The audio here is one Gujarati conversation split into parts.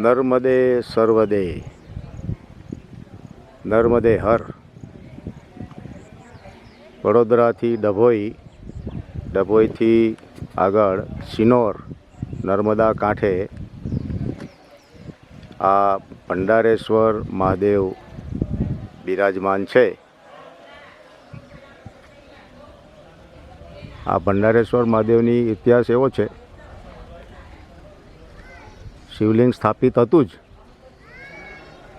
નર્મદે સર્વદે. નર્મદે હર. વડોદરાથી ડભોઈ. ડભોઈથી આગળ સિનોર નર્મદા કાંઠે. આ ભંડારેશ્વર મહાદેવ બિરાજમાન છે. આ ભંડારેશ્વર મહાદેવની ઇતિહાસ એવો છે શિવલિંગ સ્થાપિત હતું જ.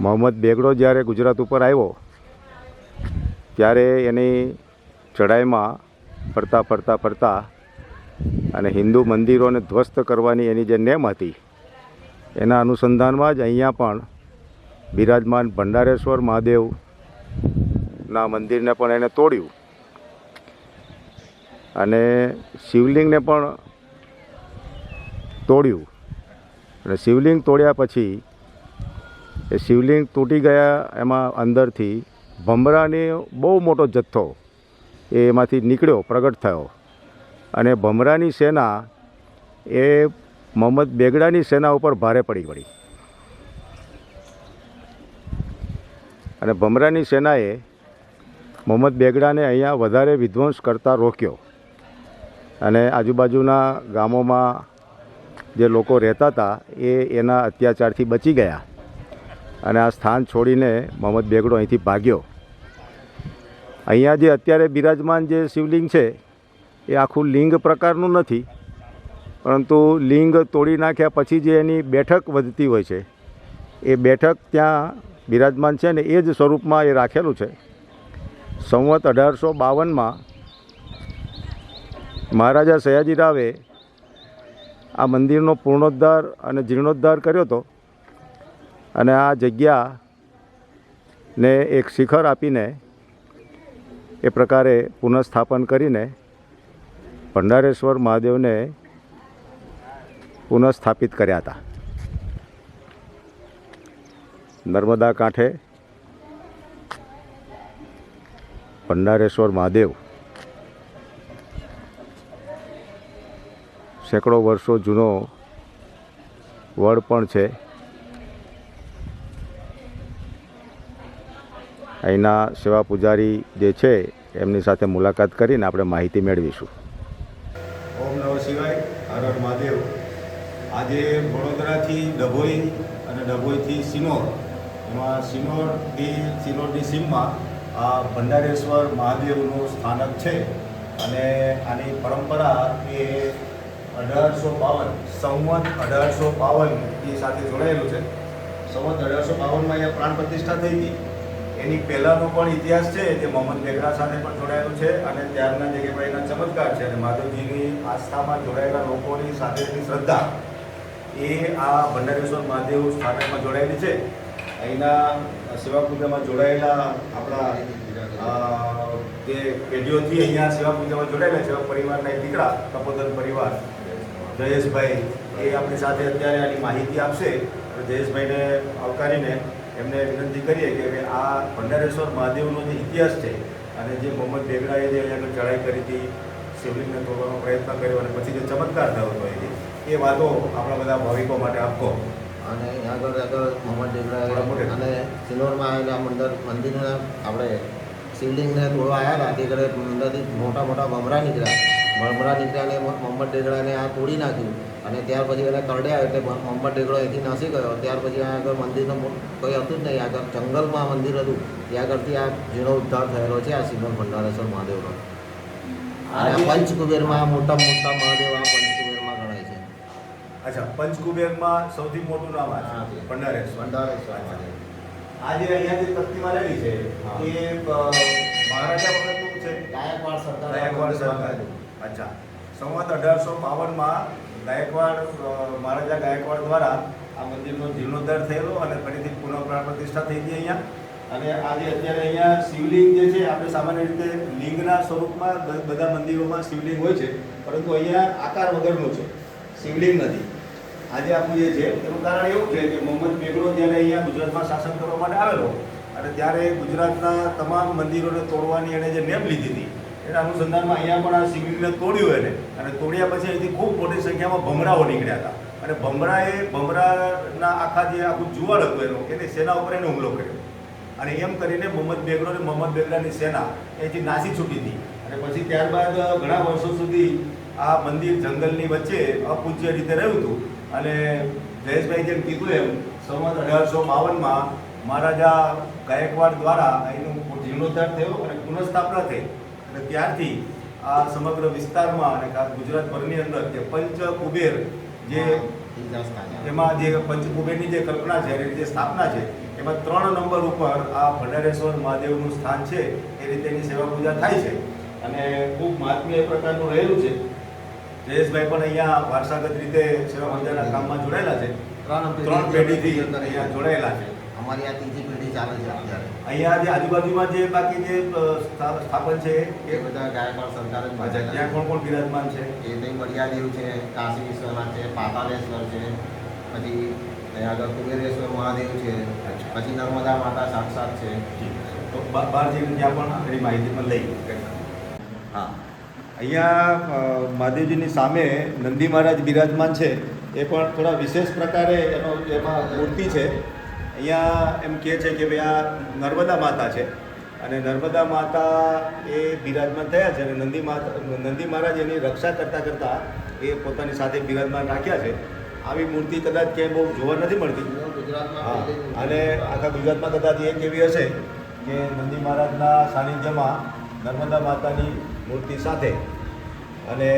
મોહમ્મદ બેગડો જ્યારે ગુજરાત ઉપર આવ્યો, ત્યારે એની ચઢાઈમાં ફરતા ફરતા ફરતા અને હિન્દુ મંદિરોને ધ્વસ્ત કરવાની એની જે નેમ હતી, એના અનુસંધાનમાં જ અહીંયા પણ બિરાજમાન ભંડારેશ્વર મહાદેવના મંદિરને પણ એને તોડ્યું. અને શિવલિંગને પણ તોડ્યું. અને શિવલિંગ તોડ્યા પછી એ શિવલિંગ તૂટી ગયા એમાં અંદરથી ભમરાની બહુ મોટો જથ્થો એ એમાંથી નીકળ્યો, પ્રગટ થયો. અને ભમરાની સેના એ મોહમ્મદ બેગડાની સેના ઉપર ભારે પડી પડી અને ભમરાની સેનાએ મોહમ્મદ બેગડાને અહીંયા વધારે વિધ્વંસ કરતા રોક્યો. અને આજુબાજુના ગામોમાં જે લોકો રહેતા હતા, એ એના અત્યાચારથી બચી ગયા. અને આ સ્થાન છોડીને મોહમ્મદ બેગડો અહીંથી ભાગ્યો. અહીંયા જે અત્યારે બિરાજમાન જે શિવલિંગ છે, એ આખું લિંગ પ્રકારનું નથી. પરંતુ લિંગ તોડી નાખ્યા પછી જે એની બેઠક વધતી હોય છે, એ બેઠક ત્યાં બિરાજમાન છે ને એ જ સ્વરૂપમાં એ રાખેલું છે. સંવત અઢારસો બાવનમાં મહારાજા સયાજી રાવે આ મંદિરનો પૂર્ણોદ્ધાર અને જીર્ણોદ્ધાર કર્યો હતો. અને આ જગ્યાને એક શિખર આપીને એ પ્રકારે પુનઃસ્થાપન કરીને ભંડારેશ્વર મહાદેવને પુનઃસ્થાપિત કર્યા હતા. નર્મદા કાંઠે ભંડારેશ્વર મહાદેવ સેંકડો વર્ષો જૂનો વડ પણ છે. અહીંના સેવા પૂજારી જે છે, એમની સાથે મુલાકાત કરીને આપણે માહિતી મેળવીશું. ઓમ નમઃ શિવાય, હર મહાદેવ. આજે વડોદરાથી ડભોઈ અને ડભોઈથી સિનોર. એમાં સિનોરથી સિનોરની સીમમાં આ ભંડારેશ્વર મહાદેવનું સ્થાનક છે અને આની પરંપરા એ અઢારસો બાવન. સંવત અઢારસો બાવન એ સાથે જોડાયેલું છે. સંવત અઢારસો બાવનમાં અહીંયા પ્રાણ પ્રતિષ્ઠા થઈ હતી. એની પહેલાંનો પણ ઇતિહાસ છે જે મોહમ્મદ બેગડા સાથે પણ જોડાયેલું છે અને ત્યારના જગેભાઈના ચમત્કાર છે અને માધવજીની આસ્થામાં જોડાયેલા લોકોની સાથેની શ્રદ્ધા એ આ ભંડારેશ્વર મહાદેવ સ્થાનકમાં જોડાયેલી છે. અહીંના સેવા પૂજામાં જોડાયેલા આપણા તે જે પેઢીઓથી અહીંયા સેવા પૂજામાં જોડાયેલા એવા પરિવારના એક દીકરા કપોદન પરિવાર. જયેશભાઈ એ આપણી સાથે અત્યારે આની માહિતી આપશે. જયેશભાઈને આવકારીને એમને વિનંતી કરીએ કે આ ભંડારેશ્વર મહાદેવનો જે ઇતિહાસ છે અને જે મોહમ્મદ બેગડાએ જે અહીંયા આગળ ચડાઈ કરી હતી શિવલિંગને તોડવાનો પ્રયત્ન કર્યો અને પછી જે ચમત્કાર થયો હતો એની એ વાતો આપણા બધા ભાવિકો માટે આપો. અને આગળ આગળ મોહમ્મદ. ડેગડા અને સિલોરમાં આવેલા મંદિર મંદિરના આપણે શિવલિંગને તોડવા આવ્યા હતા. તે ઘરે અંદરથી મોટા મોટા ભમરા નીકળ્યા. નીકળ્યા અને મોહમ્મદ ડેગડાને આ તોડી નાખ્યું. અને ત્યાર પછી એને કરડ્યા એટલે મોહમ્મદ ડેગડો અહીંથી નાસી ગયો. ત્યાર પછી આ આગળ મંદિરનો કોઈ હતું જ નહીં. આગળ જંગલમાં મંદિર હતું. ત્યાં આગળથી આ જીર્ણો ઉદ્ધાર થયેલો છે આ સિનોર ભંડારેશ્વર મહાદેવનો. અને આ પંચકુબેરમાં મોટા મોટા મહાદેવ આ પંચકુબેરમાં ગણાય છે. અચ્છા પંચકુબેરમાં સૌથી મોટું નામ આ છે. ભંડારેશ્વર. ભંડારેશ્વર મહાદેવ આ જે અહીંયા જે પ્રતિમા રહેલી છે. એ મહારાજા વખતનું છે? ગાયકવાડ સરદાર ગાયકવાડ સરકાર. અચ્છા. સંવત અઢારસો બાવનમાં ગાયકવાડ મહારાજા ગાયકવાડ દ્વારા આ મંદિરનો જીર્ણોદ્ધાર થયેલો અને ફરીથી પુનઃ પ્રતિષ્ઠા થઈ ગઈ અહીંયા. અને આજે અત્યારે અહીંયા શિવલિંગ જે છે, આપણે સામાન્ય રીતે લિંગના સ્વરૂપમાં બધા મંદિરોમાં શિવલિંગ હોય છે, પરંતુ અહીંયા આકાર વગરનું છે. શિવલિંગ નથી. આજે આપણું જે છે, એનું કારણ એવું છે કે મોહમ્મદ બેગડો જ્યારે અહીંયા ગુજરાતમાં શાસન કરવા માટે આવેલો, અને ત્યારે ગુજરાતના તમામ મંદિરોને તોડવાની એણે જે નેમ લીધી હતી એના અનુસંધાનમાં અહીંયા પણ આ શિવલિંગને તોડ્યું એને. અને તોડ્યા પછી અહીંથી ખૂબ મોટી સંખ્યામાં ભમરાઓ નીકળ્યા હતા. અને ભમરાએ, ભમરાના આખા જે આખું જુવાળ હતું એનું, એને સેના ઉપર એને હુમલો કર્યો. અને એમ કરીને મોહમ્મદ બેગડો અને મોહમ્મદ બેગડાની સેના એથી નાસી છૂટી હતી. અને પછી ત્યારબાદ ઘણા વર્ષો સુધી આ મંદિર જંગલની વચ્ચે અપૂજ્ય રીતે રહ્યું હતું. અને જયેશભાઈ જેમ કીધું એમ, સંવત અઢારસો બાવનમાં મહારાજા ગાયકવાડ દ્વારા અહીંનું જીર્ણોદ્ધાર થયો અને પુનઃસ્થાપના થઈ. અને ત્યારથી આ સમગ્ર વિસ્તારમાં અને ખાસ ગુજરાતભરની અંદર જે પંચ કુબેર જે એમાં જે પંચકુબેરની જે કલ્પના છે એની જે સ્થાપના છે એમાં ત્રણ નંબર ઉપર આ ભંડારેશ્વર મહાદેવનું સ્થાન છે એ રીતે એની સેવા પૂજા થાય છે. અને ખૂબ મહાત્મ્ય એ પ્રકારનું રહેલું છે. જયેશભાઈ પણ અહીંયા વારસાગત રીતે સેવા પૂજાના કામમાં જોડાયેલા છે. ત્રણ ત્રણ પેઢીથી અંદર અહીંયા જોડાયેલા છે. અમારી આ ત્રીજી ચાલે છે અત્યારે. અહીંયા જે આજુબાજુમાં જે બાકી જે સ્થાપન છે એ બધા ગાયકવાડ સરકાર ત્યાં કોણ કોણ બિરાજમાન છે? એ નહીં મર્યાદેવ છે કાશી વિશ્વનાથ છે પાતાલેશ્વર છે પછી અહીંયા આગળ કુબેરેશ્વર મહાદેવ છે પછી નર્મદા માતા સાક્ષાત છે. તો બાર બહાર જઈને ત્યાં પણ એની માહિતી પણ લઈ. હા. અહીંયા મહાદેવજીની સામે નંદી મહારાજ બિરાજમાન છે એ પણ થોડા વિશેષ પ્રકારે એનો એમાં મૂર્તિ છે. અહીંયા એમ કહે છે કે ભાઈ આ નર્મદા માતા છે. અને નર્મદા માતા એ બિરાજમાન થયા છે અને નંદી માતા, નંદી મહારાજ એની રક્ષા કરતાં કરતાં એ પોતાની સાથે બિરાજમાન રાખ્યા છે. આવી મૂર્તિ કદાચ ક્યાંય બહુ જોવા નથી મળતી. હા, અને આખા ગુજરાતમાં કદાચ એક એવી હશે કે નંદી મહારાજના સાનિધ્યમાં નર્મદા માતાની મૂર્તિ સાથે અને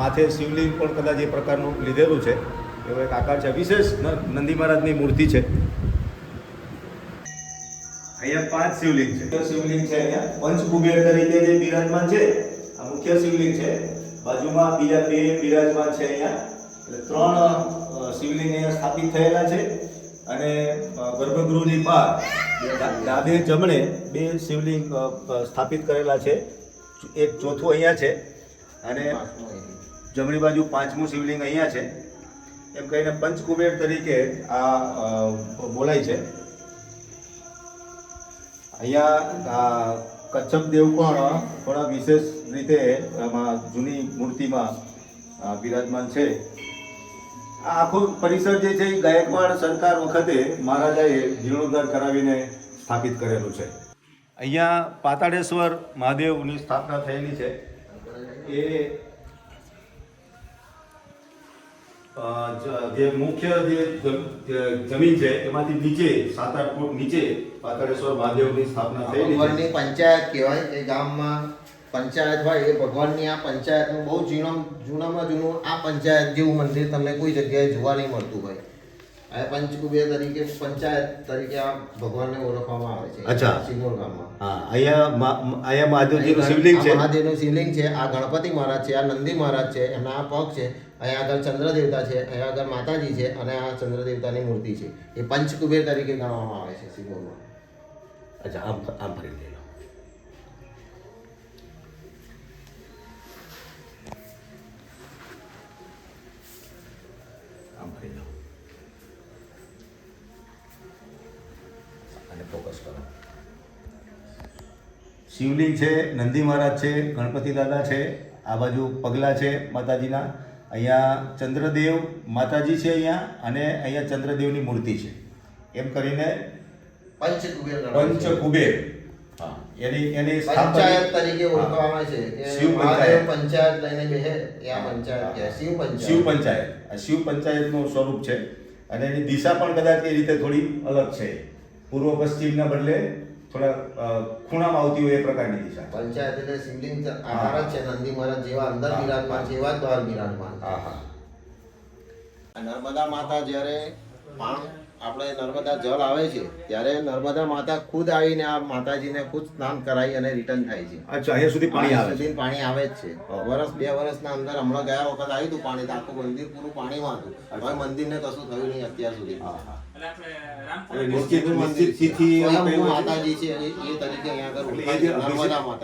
માથે શિવલિંગ પણ કદાચ એ પ્રકારનું લીધેલું છે. એવો એક આકાર છે. વિશેષ નંદી મહારાજની મૂર્તિ છે. અહીંયા પાંચ શિવલિંગ છે. શિવલિંગ છે અહીંયા. પંચકુબેર તરીકે જે બિરાજમાન છે, આ મુખ્ય શિવલિંગ છે. બાજુમાં બીજા બે બિરાજમાન છે અહીંયા. એટલે ત્રણ શિવલિંગ અહીંયા સ્થાપિત થયેલા છે. અને ગર્ભગૃહની બહાર ડાબે જમણે બે શિવલિંગ સ્થાપિત કરેલા છે. એક ચોથું અહીંયા છે. અને જમણી બાજુ પાંચમું શિવલિંગ અહીંયા છે. એમ કહીને પંચકુબેર તરીકે આ બોલાય છે. અહીંયા કચ્છપ દેવ પણ થોડા વિશેષ રીતે આમાં જૂની મૂર્તિમાં બિરાજમાન છે. આ આખું પરિસર જે છે એ ગાયકવાડ સરકાર વખતે મહારાજાએ જીર્ણોદ્ધાર કરાવીને સ્થાપિત કરેલું છે. અહીંયા પાતાળેશ્વર મહાદેવની સ્થાપના થયેલી છે. એ જ- જે મુખ્ય જે જમીન છે એમાંથી નીચે સાત આઠ ફૂટ નીચે પાતાળેશ્વર મહાદેવની સ્થાપના થયેલી પંચાયત કહેવાય એ ગામમાં પંચાયત હોય એ ભગવાનની આ પંચાયતનું બહુ જૂનું જૂનામાં જૂનું આ પંચાયત જેવું મંદિર તમને કોઈ જગ્યાએ જોવા નહીં મળતું હોય. આ પંચકુબે તરીકે પંચાયત તરીકે આ ભગવાનને ઓળખવામાં આવે છે. અચ્છા. સિંગોર ગામમાં. હા અહીંયા અહીંયા મહાદેવજીનું શિવલિંગ છે. મહાદેવનું શિવલિંગ છે આ ગણપતિ મહારાજ છે આ નંદી મહારાજ છે એમના આ પગ છે. અહીંયા આગળ ચંદ્ર દેવતા છે, અહીંયા આગળ માતાજી છે અને આ ચંદ્ર દેવતાની મૂર્તિ છે. એ પંચકુબેર તરીકે ગણવામાં આવે છે સિનોરમાં અચ્છા, આમ આમ ફરી લઈ લો. આમ ફરી અને ફોકસ કરો. શિવલિંગ છે, નંદી મહારાજ છે, ગણપતિ દાદા છે, આ બાજુ પગલા છે માતાજીના. અહીંયા ચંદ્રદેવ માતાજી છે અહીંયા અને અહીંયા ચંદ્રદેવની મૂર્તિ છે. એમ કરીને ગણાય પંચ કુબેર એની એની પંચાયત તરીકે ઓળખવામાં છે. શિવ પંચાયત. પંચાયત લઈને એ આ પંચાયત શિવ પંચાયત. શિવ પંચાયત. આ શિવ પંચાયતનું સ્વરૂપ છે. અને એની દિશા પણ કદાચ એ રીતે થોડી અલગ છે. પૂર્વ પશ્ચિમના બદલે થોડા ખૂણામાં આવતી હોય એ પ્રકારની દિશા. પંચાયત એટલે શિવલિંગ આકાર જ છે નંદી મહારાજ જેવા અંદર. બિરાજમાન છે એવા જ બહાર બિરાજમાન હા હા. નર્મદા માતા જ્યારે પાણ આપણે નર્મદા જળ આવે છે ત્યારે નર્મદા માતા ખુદ આવીને આ માતાજીને ખુદ સ્નાન કરાવી અને રિટર્ન થાય છે. અચ્છા અહીંયા સુધી પાણી આવે છે. સુધી પાણી આવે જ છે. વર્ષ બે વર્ષના અંદર હમણાં ગયા વખત આવ્યું હતું પાણી તો આખું મંદિર પૂરું પાણીમાં હતું. હવે મંદિરને કશું થયું નહીં અત્યાર સુધી.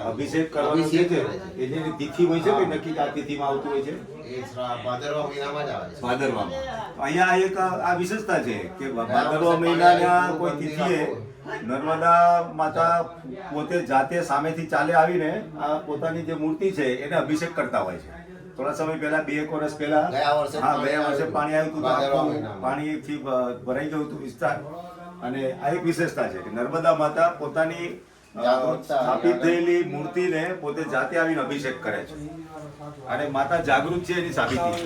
અભિષેક કરવાનો છે એ જેની તિથિ હોય છે કે નક્કી આ તિથિમાં આવતું હોય છે? ભાદરવા મહિનામાં જ આવે છે. ભાદરવામાં. અહીંયા એક આ વિશેષતા છે કે ભાદરવા મહિનાના કોઈ તિથિએ નર્મદા માતા પોતે જાતે સામેથી ચાલે આવીને આ પોતાની જે મૂર્તિ છે એને અભિષેક કરતા હોય છે. થોડા સમય પહેલા બે એક વર્ષ પહેલા હા ગયા વર્ષે પાણી આવ્યું હતું પાણીથી ભરાઈ ગયું હતું વિસ્તાર. અને આ એક વિશેષતા છે કે નર્મદા માતા પોતાની સ્થાપિત થયેલી મૂર્તિને પોતે જાતે આવીને અભિષેક કરે છે. અને માતા જાગૃત છે એની સાબિતી.